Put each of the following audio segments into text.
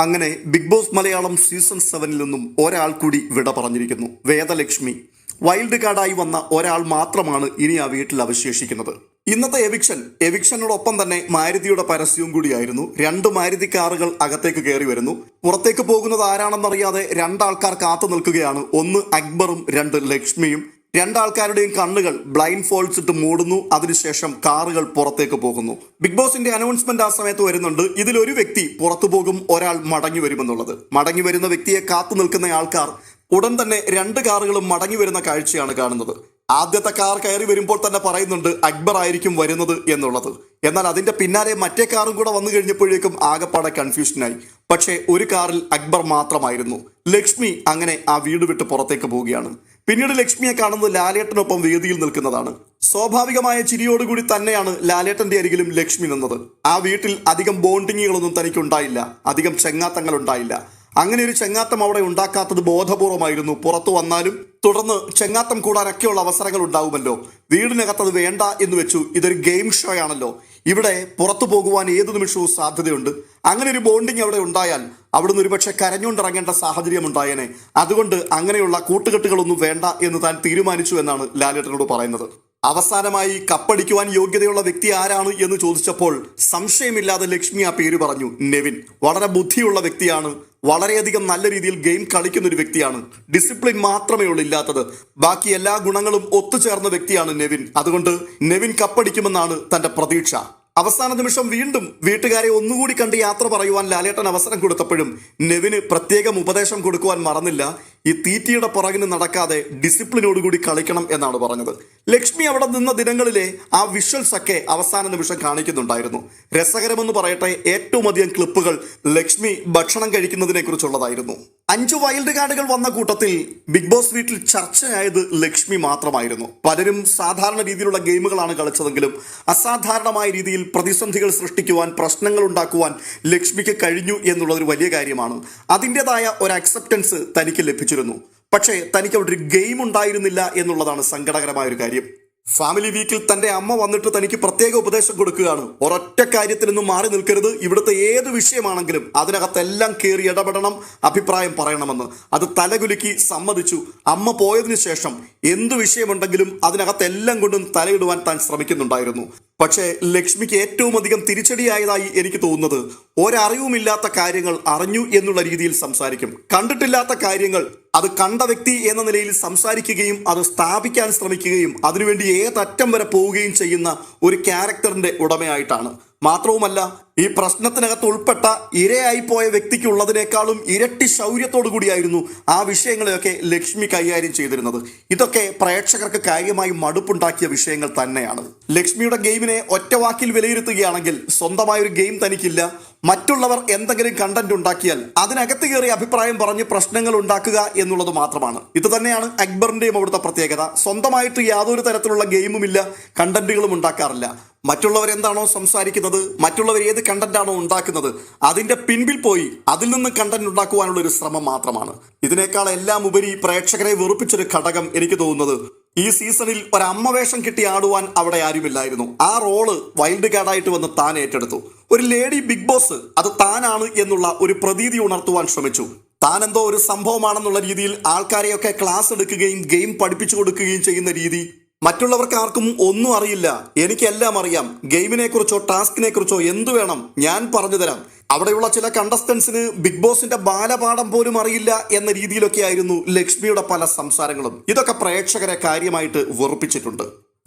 അങ്ങനെ big boss Malayalam season സെവനിൽ നിന്നും ഒരാൾ കൂടി വിട പറഞ്ഞിരിക്കുന്നു. വേദലക്ഷ്മി. വൈൽഡ് കാർഡായി വന്ന ഒരാൾ മാത്രമാണ് ഇനി ആ വീട്ടിൽ അവശേഷിക്കുന്നത്. ഇന്നത്തെ എവിക്ഷൻ എവിക്ഷനോടൊപ്പം തന്നെ മാരുതിയുടെ പരസ്യവും കൂടിയായിരുന്നു. രണ്ട് മാരുതി കാറുകൾ അകത്തേക്ക് കയറി വരുന്നു. പുറത്തേക്ക് പോകുന്നത് ആരാണെന്നറിയാതെ രണ്ടാൾക്കാർ കാത്തു നിൽക്കുകയാണ്. ഒന്ന് അക്ബറും രണ്ട് ലക്ഷ്മിയും. രണ്ടാൾക്കാരുടെയും കണ്ണുകൾ ബ്ലൈൻഡ് ഫോൾസ് ഇട്ട് മൂടുന്നു. അതിനുശേഷം കാറുകൾ പുറത്തേക്ക് പോകുന്നു. ബിഗ് ബോസിന്റെ അനൗൺസ്മെന്റ് ആ സമയത്ത് വരുന്നുണ്ട്. ഇതിലൊരു വ്യക്തി പുറത്തു പോകും ഒരാൾ മടങ്ങി വരുമെന്നുള്ളത്. മടങ്ങി വരുന്ന വ്യക്തിയെ കാത്തു നിൽക്കുന്ന ആൾക്കാർ ഉടൻ തന്നെ രണ്ട് കാറുകളും മടങ്ങി വരുന്ന കാഴ്ചയാണ് കാണുന്നത്. ആദ്യത്തെ കാർ കയറി വരുമ്പോൾ തന്നെ പറയുന്നുണ്ട് അക്ബർ ആയിരിക്കും വരുന്നത് എന്നുള്ളത്. എന്നാൽ അതിന്റെ പിന്നാലെ മറ്റേ കാറും കൂടെ വന്നു കഴിഞ്ഞപ്പോഴേക്കും ആകപ്പാടെ കൺഫ്യൂഷനായി പക്ഷേ ഒരു കാറിൽ അക്ബർ മാത്രമായിരുന്നു. ലക്ഷ്മി അങ്ങനെ ആ വീട് വിട്ട് പുറത്തേക്ക് പോവുകയാണ്. പിന്നീട് ലക്ഷ്മിയെ കാണുന്നത് ലാലേട്ടനൊപ്പം വേദിയിൽ നിൽക്കുന്നതാണ്. സ്വാഭാവികമായ ചിരിയോടുകൂടി തന്നെയാണ് ലാലേട്ടന്റെ അരികിലും ലക്ഷ്മി നിന്നത്. ആ വീട്ടിൽ അധികം ബോണ്ടിങ്ങുകളൊന്നും തനിക്കുണ്ടായില്ല. അധികം ചെങ്ങാത്തങ്ങൾ ഉണ്ടായില്ല അങ്ങനെ ഒരു ചെങ്ങാത്തം അവിടെ ഉണ്ടാക്കാത്തത് ബോധപൂർവമായിരുന്നു. പുറത്തു വന്നാലും തുടർന്ന് ചെങ്ങാത്തം കൂടാനൊക്കെയുള്ള അവസരങ്ങൾ ഉണ്ടാവുമല്ലോ. വീടിനകത്തത് വേണ്ട എന്ന് വെച്ചു. ഇതൊരു ഗെയിം ഷോ ആണല്ലോ ഇവിടെ പുറത്തു പോകുവാൻ ഏത് നിമിഷവും സാധ്യതയുണ്ട്. അങ്ങനെ ഒരു ബോണ്ടിങ് അവിടെ ഉണ്ടായാൽ അവിടുന്ന് ഒരുപക്ഷെ കരഞ്ഞുകൊണ്ടിറങ്ങേണ്ട സാഹചര്യം ഉണ്ടായേനെ. അതുകൊണ്ട് അങ്ങനെയുള്ള കൂട്ടുകെട്ടുകളൊന്നും വേണ്ട എന്ന് താൻ തീരുമാനിച്ചു എന്നാണ് ലാലേട്ടനോട് പറയുന്നത്. അവസാനമായി കപ്പടിക്കുവാൻ യോഗ്യതയുള്ള വ്യക്തി ആരാണ് എന്ന് ചോദിച്ചപ്പോൾ സംശയമില്ലാതെ ലക്ഷ്മി ആ പേര് പറഞ്ഞു നെവിൻ. വളരെ ബുദ്ധിയുള്ള വ്യക്തിയാണ് വളരെയധികം നല്ല രീതിയിൽ ഗെയിം കളിക്കുന്ന ഒരു വ്യക്തിയാണ്. ഡിസിപ്ലിൻ മാത്രമേ ഉള്ളൂ ഇല്ലാത്തത്. ബാക്കി എല്ലാ ഗുണങ്ങളും ഒത്തുചേർന്ന വ്യക്തിയാണ് നെവിൻ. അതുകൊണ്ട് നെവിൻ കപ്പടിക്കുമെന്നാണ് തന്റെ പ്രതീക്ഷ. അവസാന നിമിഷം വീണ്ടും വീട്ടുകാരെ ഒന്നുകൂടി കണ്ട് യാത്ര പറയുവാൻ ലാലേട്ടൻ അവസരം കൊടുത്തപ്പോഴും നെവിന് പ്രത്യേകം ഉപദേശം കൊടുക്കുവാൻ മറന്നില്ല. ഈ തീറ്റിയുടെ പുറകിന് നടക്കാതെ ഡിസിപ്ലിനോടുകൂടി കളിക്കണം എന്നാണ് പറഞ്ഞത്. ലക്ഷ്മി അവിടെ നിന്ന ദിനങ്ങളിലെ ആ വിഷ്വൽസ് ഒക്കെ അവസാന നിമിഷം കാണിക്കുന്നുണ്ടായിരുന്നു. രസകരമെന്ന് പറയട്ടെ ഏറ്റവും അധികം ക്ലിപ്പുകൾ ലക്ഷ്മി ഭക്ഷണം കഴിക്കുന്നതിനെ കുറിച്ചുള്ളതായിരുന്നു അഞ്ചു വൈൽഡ് കാർഡുകൾ വന്ന കൂട്ടത്തിൽ ബിഗ് ബോസ് വീട്ടിൽ ചർച്ചയായത് ലക്ഷ്മി മാത്രമായിരുന്നു. പലരും സാധാരണ രീതിയിലുള്ള ഗെയിമുകളാണ് കളിച്ചതെങ്കിലും അസാധാരണമായ രീതിയിൽ പ്രതിസന്ധികൾ സൃഷ്ടിക്കുവാൻ പ്രശ്നങ്ങൾ ഉണ്ടാക്കുവാൻ ലക്ഷ്മിക്ക് കഴിഞ്ഞു എന്നുള്ളൊരു വലിയ കാര്യമാണ്. അതിന്റെതായ ഒരു അക്സെപ്റ്റൻസ് തനിക്ക് ലഭിച്ചിരുന്നു. പക്ഷേ തനിക്ക് അവിടെ ഒരു ഗെയിം ഉണ്ടായിരുന്നില്ല എന്നുള്ളതാണ് സങ്കടകരമായ ഒരു കാര്യം. ഫാമിലി വീക്കിൽ തന്റെ അമ്മ വന്നിട്ട് തനിക്ക് പ്രത്യേക ഉപദേശം കൊടുക്കുകയാണ്. ഒരൊറ്റ കാര്യത്തിൽ നിന്നും മാറി നിൽക്കരുത്. ഇവിടുത്തെ ഏത് വിഷയമാണെങ്കിലും അതിനകത്തെല്ലാം കയറി ഇടപെടണം അഭിപ്രായം പറയണമെന്ന്. അത് തലകുലുക്കി സമ്മതിച്ചു. അമ്മ പോയതിനു ശേഷം എന്ത് വിഷയമുണ്ടെങ്കിലും അതിനകത്തെല്ലാം കൊണ്ടും തലയിടുവാൻ താൻ ശ്രമിക്കുന്നുണ്ടായിരുന്നു. പക്ഷേ ലക്ഷ്മിക്ക് ഏറ്റവും അധികം തിരിച്ചടിയായതായി എനിക്ക് തോന്നുന്നത് ഒരറിവുമില്ലാത്ത കാര്യങ്ങൾ അറിഞ്ഞു എന്നുള്ള രീതിയിൽ സംസാരിക്കും. കണ്ടിട്ടില്ലാത്ത കാര്യങ്ങൾ അത് കണ്ട വ്യക്തി എന്ന നിലയിൽ സംസാരിക്കുകയും അത് സ്ഥാപിക്കാൻ ശ്രമിക്കുകയും അതിനുവേണ്ടി ഏതറ്റം വരെ പോവുകയും ചെയ്യുന്ന ഒരു ക്യാരക്ടറിന്റെ ഉടമയായിട്ടാണ്. മാത്രവുമല്ല ഈ പ്രശ്നത്തിനകത്ത് ഉൾപ്പെട്ട ഇരയായി പോയ വ്യക്തിക്കുള്ളതിനേക്കാളും ഇരട്ടി ശൗര്യത്തോടു കൂടിയായിരുന്നു ആ വിഷയങ്ങളെയൊക്കെ ലക്ഷ്മി കൈകാര്യം ചെയ്തിരുന്നത്. ഇതൊക്കെ പ്രേക്ഷകർക്ക് കാര്യമായി മടുപ്പുണ്ടാക്കിയ വിഷയങ്ങൾ തന്നെയാണ്. ലക്ഷ്മിയുടെ ഗെയിമിനെ ഒറ്റവാക്കിൽ വിലയിരുത്തുകയാണെങ്കിൽ സ്വന്തമായ ഒരു ഗെയിം തനിക്കില്ല. മറ്റുള്ളവർ എന്തെങ്കിലും കണ്ടന്റ് ഉണ്ടാക്കിയാൽ അതിനകത്ത് കയറി അഭിപ്രായം പറഞ്ഞ് പ്രശ്നങ്ങൾ ഉണ്ടാക്കുക എന്നുള്ളത് മാത്രമാണ്. ഇത് തന്നെയാണ് അക്ബറിന്റെയും അവിടുത്തെ പ്രത്യേകത. സ്വന്തമായിട്ട് യാതൊരു തരത്തിലുള്ള ഗെയിമുമില്ല കണ്ടന്റുകളും ഉണ്ടാക്കാറില്ല. മറ്റുള്ളവർ എന്താണോ സംസാരിക്കുന്നത് മറ്റുള്ളവർ ഏത് കണ്ടന്റ് ആണോ ഉണ്ടാക്കുന്നത് അതിന്റെ പിൻപിൽ പോയി അതിൽ നിന്ന് കണ്ടന്റ് ഉണ്ടാക്കുവാനുള്ള ഒരു ശ്രമം മാത്രമാണ്. ഇതിനേക്കാൾ എല്ലാം ഉപരി പ്രേക്ഷകരെ വെറുപ്പിച്ചൊരു ഘടകം എനിക്ക് തോന്നുന്നത് ഈ സീസണിൽ ഒരു അമ്മ വേഷം കിട്ടി ആടുവാൻ അവിടെ ആരുമില്ലായിരുന്നു. ആ റോൾ വൈൽഡ് കാർഡായിട്ട് വന്ന് താൻ ഏറ്റെടുത്തു. ഒരു ലേഡി ബിഗ് ബോസ് അത് താനാണ് എന്നുള്ള ഒരു പ്രതീതി ഉണർത്തുവാൻ ശ്രമിച്ചു. താൻ എന്തോ ഒരു സംഭവമാണെന്നുള്ള രീതിയിൽ ആൾക്കാരെയൊക്കെ ക്ലാസ് എടുക്കുകയും ഗെയിം പഠിപ്പിച്ചു കൊടുക്കുകയും ചെയ്യുന്ന രീതി മറ്റുള്ളവർക്ക് ആർക്കും ഒന്നും അറിയില്ല. എനിക്കെല്ലാം അറിയാം. ഗെയിമിനെ കുറിച്ചോ ടാസ്കിനെ കുറിച്ചോ എന്തു വേണം ഞാൻ പറഞ്ഞു തരാം. അവിടെയുള്ള ചില കണ്ടസ്റ്റൻസിന് ബിഗ് ബോസിന്റെ ബാലപാഠം പോലും അറിയില്ല എന്ന രീതിയിലൊക്കെ ആയിരുന്നു ലക്ഷ്മിയുടെ പല സംസാരങ്ങളും. ഇതൊക്കെ പ്രേക്ഷകരെ കാര്യമായിട്ട് വെറുപ്പിച്ചിട്ടുണ്ട്.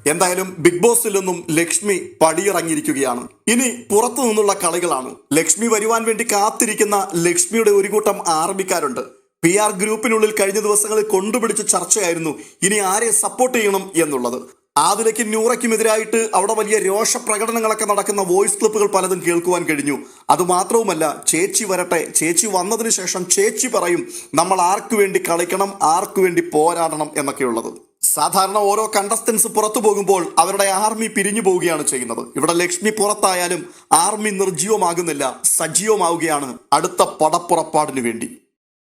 എന്തായാലും ബിഗ് ബോസിൽ നിന്നും ലക്ഷ്മി പടിയിറങ്ങിയിരിക്കുകയാണ്. ഇനി പുറത്തു നിന്നുള്ള കളികളാണ്. ലക്ഷ്മി വരുവാൻ വേണ്ടി കാത്തിരിക്കുന്ന ലക്ഷ്മിയുടെ ഒരു കൂട്ടം ആർമിക്കാരുണ്ട്. പി ആർ ഗ്രൂപ്പിനുള്ളിൽ കഴിഞ്ഞ ദിവസങ്ങളിൽ കൊണ്ടുപിടിച്ച ചർച്ചയായിരുന്നു ഇനി ആരെ സപ്പോർട്ട് ചെയ്യണം എന്നുള്ളത്. ആദിലയ്ക്കും നൂറയ്ക്കുമെതിരായിട്ട് അവിടെ വലിയ രോഷ പ്രകടനങ്ങളൊക്കെ നടക്കുന്ന വോയിസ് ക്ലിപ്പുകൾ പലതും കേൾക്കുവാൻ കഴിഞ്ഞു. അതുമാത്രവുമല്ല ചേച്ചി വരട്ടെ ചേച്ചി വന്നതിന് ശേഷം ചേച്ചി പറയും നമ്മൾ ആർക്കു വേണ്ടി കളിക്കണം ആർക്കു വേണ്ടി പോരാടണം എന്നൊക്കെയുള്ളത്. സാധാരണ ഓരോ കണ്ടസ്റ്റൻസ് പുറത്തു പോകുമ്പോൾ അവരുടെ ആർമി പിരിഞ്ഞു പോവുകയാണ് ചെയ്യുന്നത്. ഇവിടെ ലക്ഷ്മി പുറത്തായാലും ആർമി നിർജീവമാകുന്നില്ല സജീവമാവുകയാണ് അടുത്ത പടപ്പുറപ്പാടിനു വേണ്ടി.